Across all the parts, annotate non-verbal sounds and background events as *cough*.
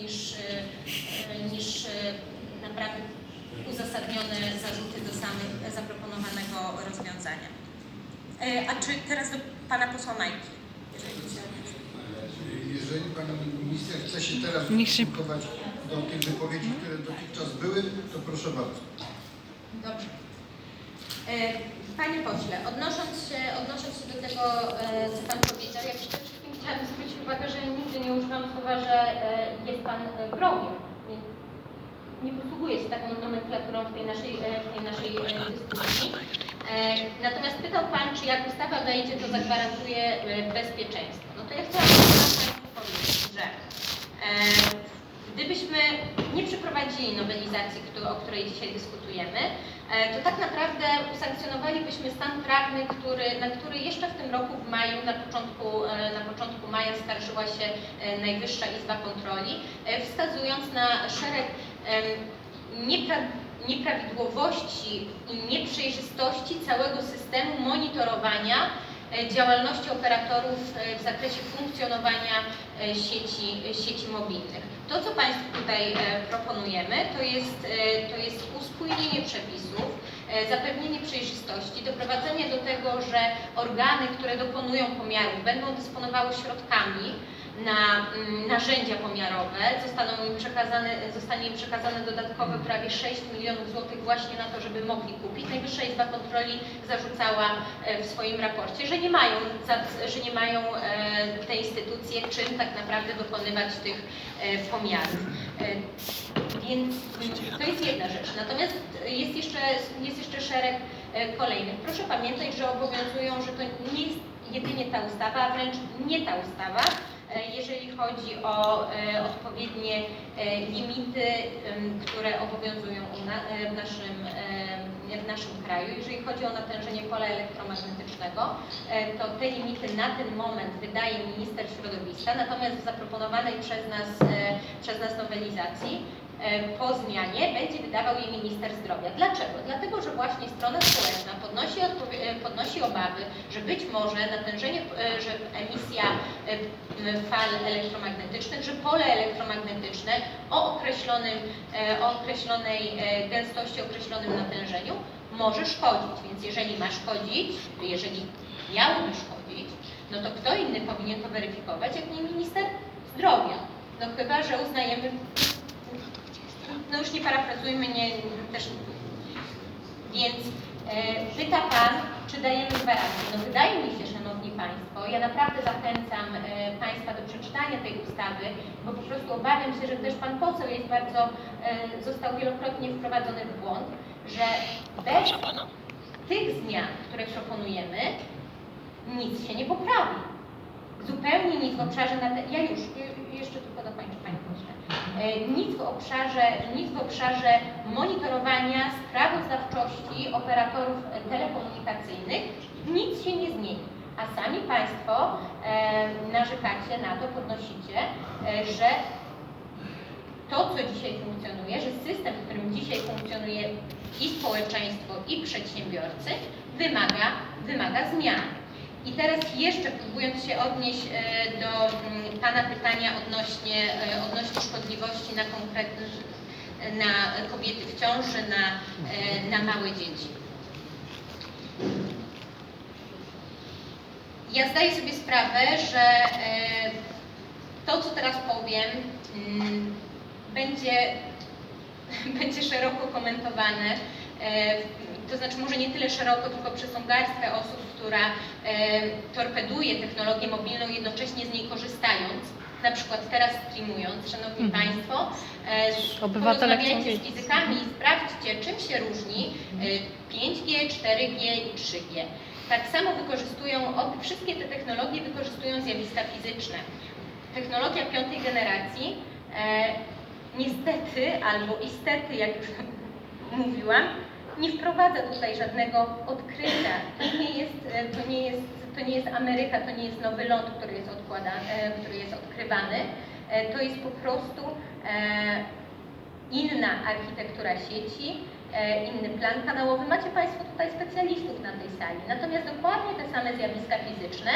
niż, e, niż e, naprawdę uzasadnione zarzuty do samych zaproponowanego rozwiązania. E, A czy teraz do Pana posła Majki? Jeżeli. Jeżeli Pan Minister chce się teraz ustosunkować do tych wypowiedzi, które dotychczas były, to proszę bardzo. Dobrze. Panie pośle, odnosząc się, odnosząc się do tego, co Pan powiedział, ja przede wszystkim chciałabym zwrócić uwagę, że nigdy nie używam słowa, że e, jest Pan e, wrogiem. Nie, nie posługuję się taką nomenklaturą w tej naszej, e, w tej naszej dyskusji. Natomiast pytał Pan, czy jak ustawa wejdzie, to zagwarantuje bezpieczeństwo. No to ja chciałabym Państwu powiedzieć, że Gdybyśmy nie przeprowadzili nowelizacji, o której dzisiaj dyskutujemy, to tak naprawdę usankcjonowalibyśmy stan prawny, który, na który jeszcze w tym roku w maju, na początku, e, na początku maja skarżyła się e, Najwyższa Izba Kontroli, e, wskazując na szereg em, niepra- nieprawidłowości i nieprzejrzystości całego systemu monitorowania e, działalności operatorów e, w zakresie funkcjonowania e, sieci, sieci mobilnych. To, co Państwu tutaj e, proponujemy, to jest, e, to jest uspójnienie przepisów, e, zapewnienie przejrzystości, doprowadzenie do tego, że organy, które dokonują pomiarów, będą dysponowały środkami na mm, narzędzia pomiarowe. Zostaną im przekazane, zostanie im przekazane dodatkowe prawie 6 milionów złotych właśnie na to, żeby mogli kupić. Najwyższa Izba Kontroli zarzucała e, w swoim raporcie, że nie mają, że nie mają e, te instytucje czym tak naprawdę dokonywać tych e, pomiarów. Więc mm, to jest jedna rzecz. Natomiast jest jeszcze, jest jeszcze szereg kolejnych. Proszę pamiętać, że obowiązują, że to nie jest jedynie ta ustawa, a wręcz nie ta ustawa, jeżeli chodzi o e, odpowiednie e, limity, które obowiązują e, w, naszym, e, w naszym kraju. Jeżeli chodzi o natężenie pola elektromagnetycznego, e, to te limity na ten moment wydaje minister środowiska, natomiast w zaproponowanej przez nas, e, przez nas nowelizacji e, po zmianie będzie wydawał je minister zdrowia. Dlaczego? Dlatego, że właśnie strona społeczna podnosi, e, podnosi obawy, że być może natężenie, e, że emisja e, fal elektromagnetycznych, że pole elektromagnetyczne o, określonym, o określonej gęstości, określonym natężeniu może szkodzić. Więc jeżeli ma szkodzić, jeżeli miałoby szkodzić, no to kto inny powinien to weryfikować, jak nie minister zdrowia? No chyba, że uznajemy no już nie parafrazujmy, nie, też, więc e, pyta Pan, czy dajemy gwarancję. No wydaje mi się, Szanowni Państwo, ja naprawdę zachęcam e, Państwa do przeczytania tej ustawy, bo po prostu obawiam się, że też Pan poseł jest bardzo, e, został wielokrotnie wprowadzony w błąd, że bez tych zmian, które proponujemy, nic się nie poprawi. Zupełnie nic w obszarze, na te, ja już, ju- jeszcze tylko dokończę Pani Pośle. E, Nic w obszarze, nic w obszarze monitorowania sprawozdawczości operatorów telekomunikacyjnych nic się nie zmieni. A sami Państwo e, narzekacie na to, podnosicie, e, że to, co dzisiaj funkcjonuje, że system, w którym dzisiaj funkcjonuje i społeczeństwo, i przedsiębiorcy, wymaga, wymaga zmian. I teraz jeszcze próbując się odnieść e, do mm, Pana pytania odnośnie, e, odnośnie szkodliwości na konkretne, na kobiety w ciąży, na, e, na małe dzieci. Ja zdaję sobie sprawę, że to, co teraz powiem, mm, będzie, *laughs* będzie szeroko komentowane. To znaczy może nie tyle szeroko, tylko przez tą garstkę osób, która e, torpeduje technologię mobilną, jednocześnie z niej korzystając, na przykład teraz streamując, Szanowni Mhm. Państwo, e, Obywatele porozmawiajcie z fizykami i sprawdźcie, czym się różni e, 5G, 4G i 3G. Tak samo wykorzystują, wszystkie te technologie wykorzystują zjawiska fizyczne. Technologia piątej generacji e, niestety albo istety, jak już *laughs* mówiłam, nie wprowadza tutaj żadnego odkrycia. To nie jest, e, to nie jest, to nie jest Ameryka, to nie jest nowy ląd, który jest, odkłada, e, który jest odkrywany. E, To jest po prostu inna architektura sieci, inny plan kanałowy. Macie Państwo tutaj specjalistów na tej sali. Natomiast dokładnie te same zjawiska fizyczne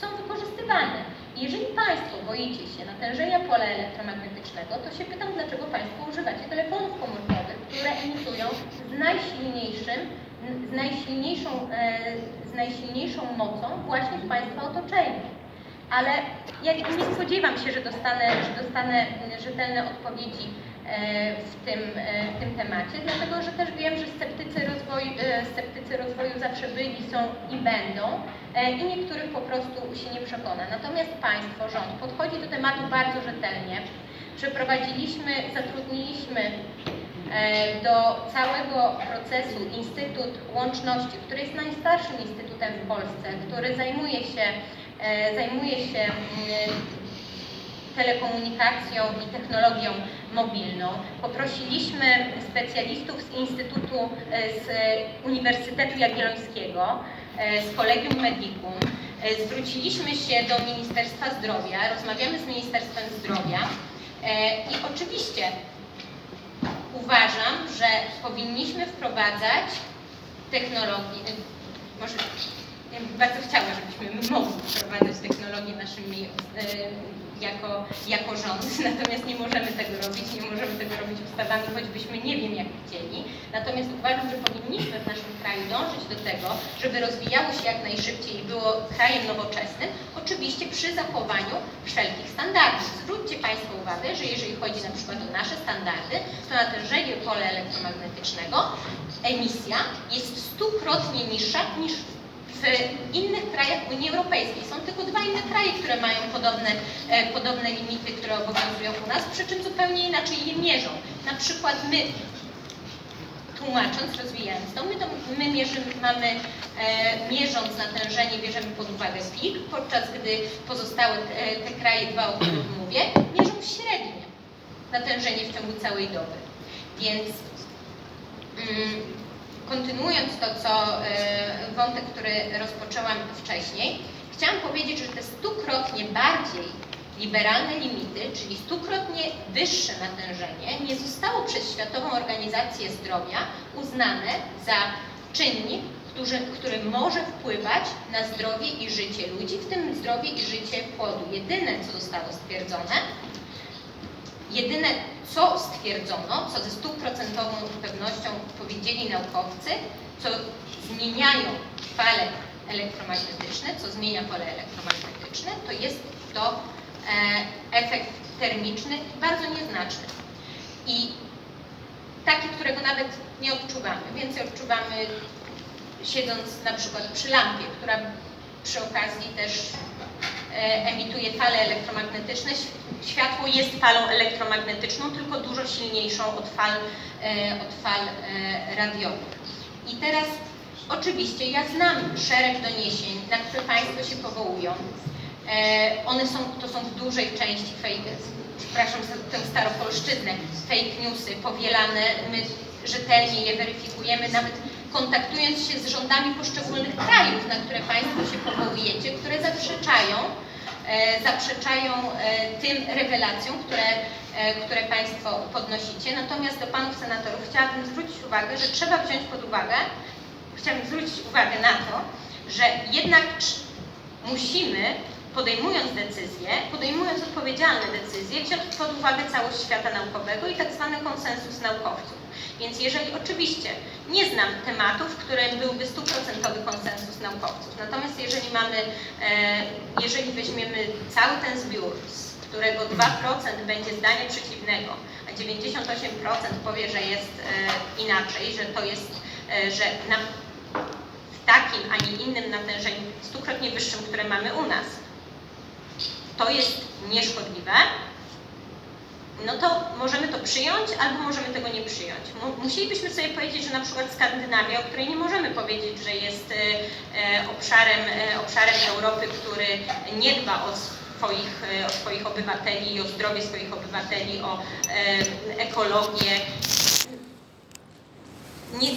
są wykorzystywane. Jeżeli Państwo boicie się natężenia pola elektromagnetycznego, to się pytam, dlaczego Państwo używacie telefonów komórkowych, które emitują z najsilniejszym, z najsilniejszą, e, z najsilniejszą mocą właśnie w Państwa otoczeniu. Ale ja nie spodziewam się, że dostanę, że dostanę rzetelne odpowiedzi e, w tym, e, w tym temacie, dlatego że też wiem, że sceptycy rozwoju, sceptycy rozwoju zawsze byli, są i będą i niektórych po prostu się nie przekona. Natomiast państwo, rząd podchodzi do tematu bardzo rzetelnie. Przeprowadziliśmy, zatrudniliśmy do całego procesu Instytut Łączności, który jest najstarszym instytutem w Polsce, który zajmuje się, e, zajmuje się mm, telekomunikacją i technologią mobilną. Poprosiliśmy specjalistów z Instytutu, e, z Uniwersytetu Jagiellońskiego, e, z Kolegium Medicum. E, Zwróciliśmy się do Ministerstwa Zdrowia, rozmawiamy z Ministerstwem Zdrowia e, i oczywiście uważam, że powinniśmy wprowadzać technologię, może bardzo chciała, żebyśmy mogli wprowadzać technologię naszymi jako, jako rząd, *laughs* natomiast nie możemy tego robić, nie możemy tego robić ustawami, choćbyśmy nie wiem jak chcieli. Natomiast uważam, że powinniśmy w naszym kraju dążyć do tego, żeby rozwijało się jak najszybciej i było krajem nowoczesnym, oczywiście przy zachowaniu wszelkich standardów. Zwróćcie Państwo uwagę, że jeżeli chodzi na przykład o nasze standardy, to natężenie pola elektromagnetycznego emisja jest stukrotnie niższa niż w innych krajach Unii Europejskiej. Są tylko dwa inne kraje, które mają podobne, e, podobne limity, które obowiązują u nas, przy czym zupełnie inaczej je mierzą. Na przykład my, tłumacząc, rozwijając to, my, to, my mierzymy, mamy, e, mierząc natężenie, bierzemy pod uwagę pik, podczas gdy pozostałe e, te kraje, dwa o których *clears throat* mówię, mierzą średnie natężenie w ciągu całej doby. Więc mm, kontynuując to, co e, wątek, który rozpoczęłam wcześniej, chciałam powiedzieć, że te stukrotnie bardziej liberalne limity, czyli stukrotnie wyższe natężenie, nie zostało przez Światową Organizację Zdrowia uznane za czynnik, który, który może wpływać na zdrowie i życie ludzi, w tym zdrowie i życie płodu. Jedyne, co zostało stwierdzone, Jedyne, co stwierdzono, co ze stuprocentową pewnością powiedzieli naukowcy, co zmieniają fale elektromagnetyczne, co zmienia pole elektromagnetyczne, to jest to e, efekt termiczny bardzo nieznaczny. I taki, którego nawet nie odczuwamy. Więcej odczuwamy siedząc na przykład przy lampie, która przy okazji też emituje fale elektromagnetyczne. Światło jest falą elektromagnetyczną, tylko dużo silniejszą od fal, e, od fal e, radiowych. I teraz oczywiście ja znam szereg doniesień, na które Państwo się powołują. E, One są, to są w dużej części fake, przepraszam za tę staropolszczyznę, fake newsy powielane, my rzetelnie je weryfikujemy, nawet kontaktując się z rządami poszczególnych krajów, na które Państwo się powołujecie, które zaprzeczają, e, zaprzeczają e, tym rewelacjom, które, e, które Państwo podnosicie. Natomiast do Panów Senatorów chciałabym zwrócić uwagę, że trzeba wziąć pod uwagę, chciałabym zwrócić uwagę na to, że jednak musimy, podejmując decyzje, podejmując odpowiedzialne decyzje, wziąć pod uwagę całość świata naukowego i tak zwany konsensus naukowców. Więc jeżeli oczywiście nie znam tematów, w którym byłby stuprocentowy konsensus naukowców, natomiast jeżeli mamy, e, jeżeli weźmiemy cały ten zbiór, z którego 2% będzie zdania przeciwnego, a 98% powie, że jest e, inaczej, że to jest, e, że na, w takim, a nie innym natężeniu, stukrotnie wyższym, które mamy u nas, to jest nieszkodliwe, no to możemy to przyjąć albo możemy tego nie przyjąć. Mu- Musielibyśmy sobie powiedzieć, że na przykład Skandynawia, o której nie możemy powiedzieć, że jest e, e, obszarem, e, obszarem Europy, który nie dba o swoich, o swoich obywateli i o zdrowie swoich obywateli, o ekologię, nie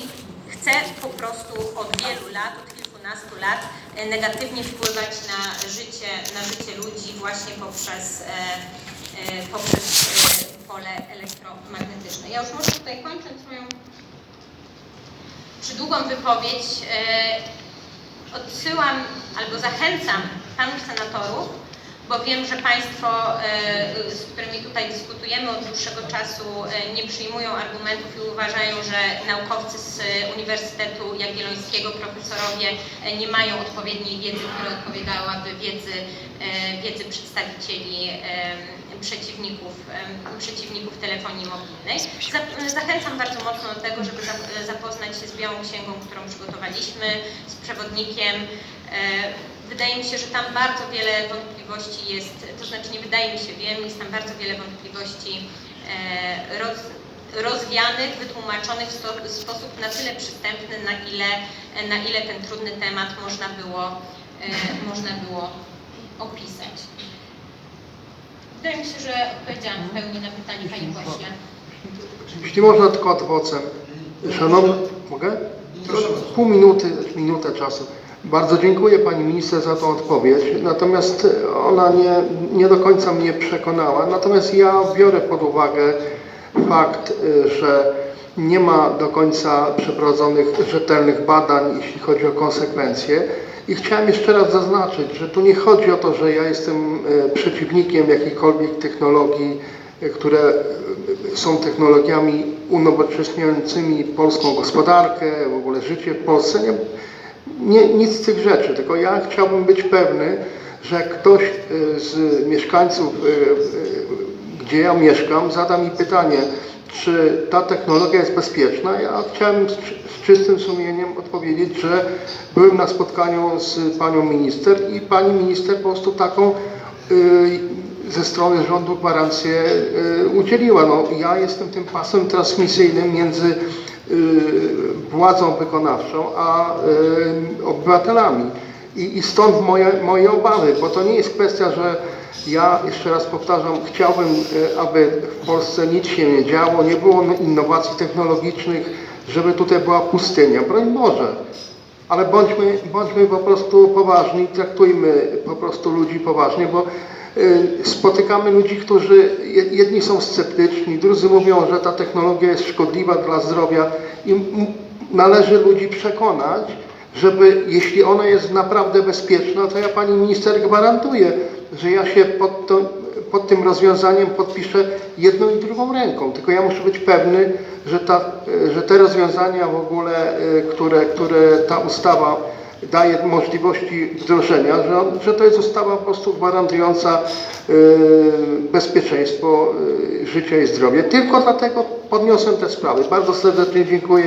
chce po prostu od wielu lat, od kilkunastu lat negatywnie wpływać na życie, na życie ludzi właśnie poprzez, poprzez e, pole elektromagnetyczne. Ja już może tutaj kończąc moją przydługą wypowiedź, e, odsyłam albo zachęcam panów senatorów bo wiem, że Państwo, e, z którymi tutaj dyskutujemy od dłuższego czasu, e, nie przyjmują argumentów i uważają, że naukowcy z Uniwersytetu Jagiellońskiego, profesorowie e, nie mają odpowiedniej wiedzy, która odpowiadałaby wiedzy, e, wiedzy przedstawicieli przeciwników, przeciwników telefonii mobilnej. Za- Zachęcam bardzo mocno do tego, żeby za- zapoznać się z Białą Księgą, którą przygotowaliśmy, z przewodnikiem. E, Wydaje mi się, że tam bardzo wiele wątpliwości jest, to znaczy nie wydaje mi się, wiem, jest tam bardzo wiele wątpliwości e, roz, rozwianych, wytłumaczonych w, sposób na tyle przystępny, na ile, na ile ten trudny temat można było, e, można było opisać. Wydaje mi się, że odpowiedziałam w pełni na pytanie Pani Pośle. Jeśli można tylko ad vocem. Szanowny, mogę? Pół minuty, minutę czasu. Bardzo dziękuję Pani Minister za tą odpowiedź, natomiast ona nie, nie do końca mnie przekonała. Natomiast ja biorę pod uwagę fakt, y, że nie ma do końca przeprowadzonych rzetelnych badań, jeśli chodzi o konsekwencje. I chciałem jeszcze raz zaznaczyć, że tu nie chodzi o to, że ja jestem y, przeciwnikiem jakichkolwiek technologii, y, które y, są technologiami unowocześniającymi polską gospodarkę, w ogóle życie w Polsce. Nie, nie, nic z tych rzeczy, tylko ja chciałbym być pewny, że ktoś z mieszkańców, gdzie ja mieszkam, zada mi pytanie, czy ta technologia jest bezpieczna. Ja chciałem z, z czystym sumieniem odpowiedzieć, że byłem na spotkaniu z panią minister i pani minister po prostu taką y, ze strony rządu gwarancję y, udzieliła. No, ja jestem tym pasem transmisyjnym między y, władzą wykonawczą a y, obywatelami. I, I stąd moje, moje obawy, bo to nie jest kwestia, że ja jeszcze raz powtarzam, chciałbym, y, aby w Polsce nic się nie działo, nie było innowacji technologicznych, żeby tutaj była pustynia. Broń Boże, ale bądźmy, bądźmy po prostu poważni, traktujmy po prostu ludzi poważnie, bo y, spotykamy ludzi, którzy je- jedni są sceptyczni, drudzy mówią, że ta technologia jest szkodliwa dla zdrowia i należy ludzi przekonać, żeby jeśli ona jest naprawdę bezpieczna, to ja pani minister gwarantuję, że ja się pod, to, pod tym rozwiązaniem podpiszę jedną i drugą ręką. Tylko ja muszę być pewny, że, ta, że te rozwiązania w ogóle, y, które, które ta ustawa daje możliwości wdrożenia, że, że to jest ustawa po prostu gwarantująca y, bezpieczeństwo y, życia i zdrowia. Tylko dlatego podniosłem te sprawy. Bardzo serdecznie dziękuję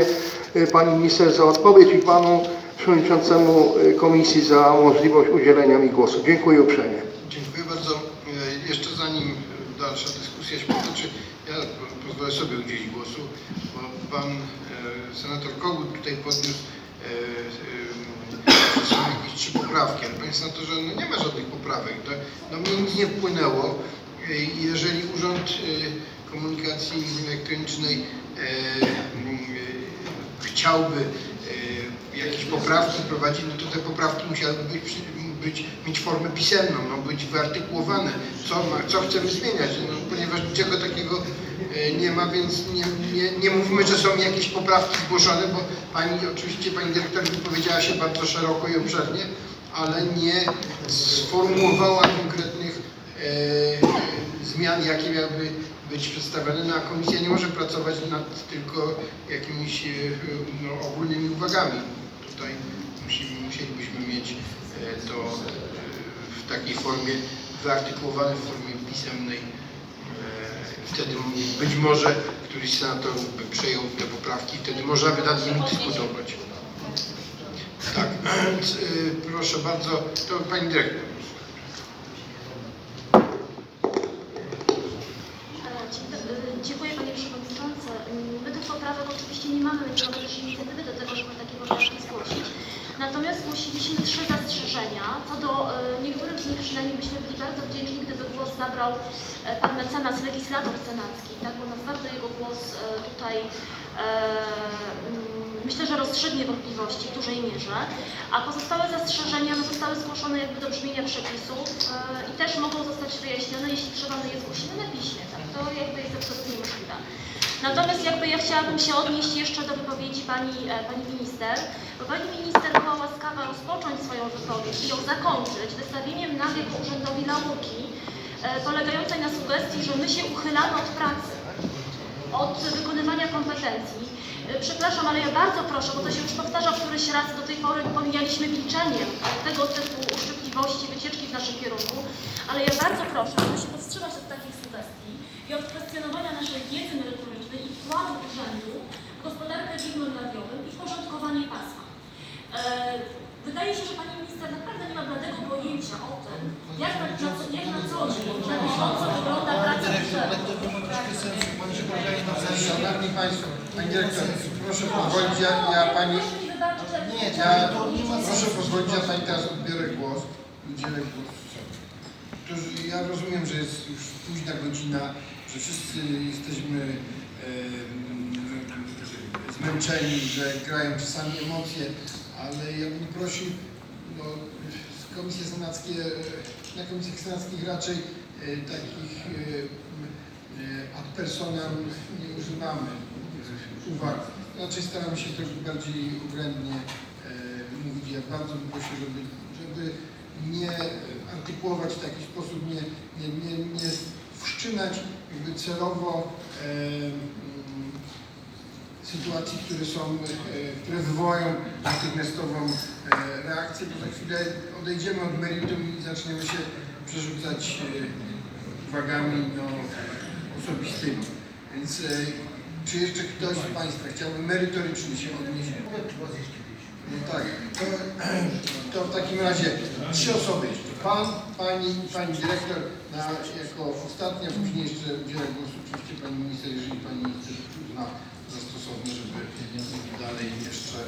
Pani Minister za odpowiedź i Panu Przewodniczącemu Komisji za możliwość udzielenia mi głosu. Dziękuję uprzejmie. Dziękuję bardzo. E, Jeszcze zanim dalsza dyskusja się potoczy, ja po- pozwolę sobie udzielić głosu, bo pan e, senator Kogut tutaj podniósł e, e, jakieś trzy poprawki, ale panie senatorze, no nie ma żadnych poprawek. Do, do mnie nic nie wpłynęło. E, Jeżeli Urząd e, Komunikacji Elektronicznej e, chciałby jakieś poprawki wprowadzić, no to te poprawki musiałyby być, przy- być, mieć formę pisemną, no, być wyartykułowane, co, ma, co chcemy zmieniać, no, ponieważ niczego takiego e, nie ma, więc nie, nie, nie mówmy, że są jakieś poprawki zgłoszone, bo pani, oczywiście pani dyrektor wypowiedziała się bardzo szeroko i obszernie, ale nie sformułowała konkretnych e, zmian, jakie miałyby być przedstawione, no, a komisja nie może pracować nad tylko jakimiś e, no, ogólnymi uwagami. Tutaj musielibyśmy mieć e, to e, w takiej formie wyartykułowane w formie pisemnej. E, Wtedy być może któryś z senatorów by przejął te poprawki, wtedy można by nad nimi dyskutować. Tak, więc, proszę bardzo, to pani dyrektor. Dziękuję Panie Przewodniczący. My tych poprawek oczywiście nie mamy, mamy też inicjatywy do tego, żeby. Natomiast zgłosiliśmy trzy zastrzeżenia. Co do e, niektórych z nich przynajmniej byśmy byli bardzo wdzięczni, gdyby głos zabrał e, Pan mecenas, legislator senacki, tak? bo naprawdę jego głos e, tutaj mm, myślę, że rozstrzygnie wątpliwości w dużej mierze. A pozostałe zastrzeżenia no, zostały zgłoszone jakby do brzmienia przepisów i też mogą zostać wyjaśnione, jeśli trzeba, my je zgłosimy na piśmie. Tak? To jakby jest absolutnie możliwe. Natomiast jakby ja chciałabym się odnieść jeszcze do wypowiedzi pani, e, pani minister, bo pani minister była łaskawa rozpocząć swoją wypowiedź i ją zakończyć wystawieniem na bieg urzędowi laurki e, polegającej na sugestii, że my się uchylamy od pracy, od wykonywania kompetencji. E, Przepraszam, ale ja bardzo proszę, bo to się już powtarza któryś raz, do tej pory pomijaliśmy milczeniem tego typu uszczypliwości, wycieczki w naszym kierunku, ale ja bardzo proszę, aby się powstrzymać od takich sugestii i od kwestionowania naszej wiedzy merytorycznej i wkładu urzędu w gospodarkę widmem radiowym i porządkowanie pasma. E, Wydaje się, że pani minister naprawdę nie ma bladego pojęcia o tym, jak na, na, co- jak na co dzień, na bieżąco wygląda praca urzędu. Szanowni Państwo, Pani Dyrektor, proszę pozwolić, ja, ja Pani... Nie, ja, proszę pozwolić, ja Pani teraz odbiorę głos, udzielę głosu. Ja rozumiem, że jest już późna godzina, że wszyscy jesteśmy e, zmęczeni, że grają czasami emocje, ale ja bym prosił, no, komisje senackie, na komisjach senackich raczej e, takich e, e, ad personam nie używamy uwag. Raczej staramy się trochę bardziej oględnie e, mówić. Ja bardzo bym prosił, żeby, żeby nie artykułować w taki sposób, nie, nie, nie, nie wszczynać jakby celowo sytuacji, które są, e, które wywołają natychmiastową e, reakcję, bo za chwilę odejdziemy od meritum i zaczniemy się przerzucać e, uwagami no, osobistymi. Więc e, czy jeszcze ktoś z Państwa chciałby merytorycznie się odnieść? No tak, to, *clears throat* to w takim razie trzy osoby jeszcze. Pan, Pani Pani Dyrektor na, jako ostatnia, później jeszcze udzielę głosu oczywiście Pani Minister, jeżeli Pani Minister uzna za stosowne, żeby dalej jeszcze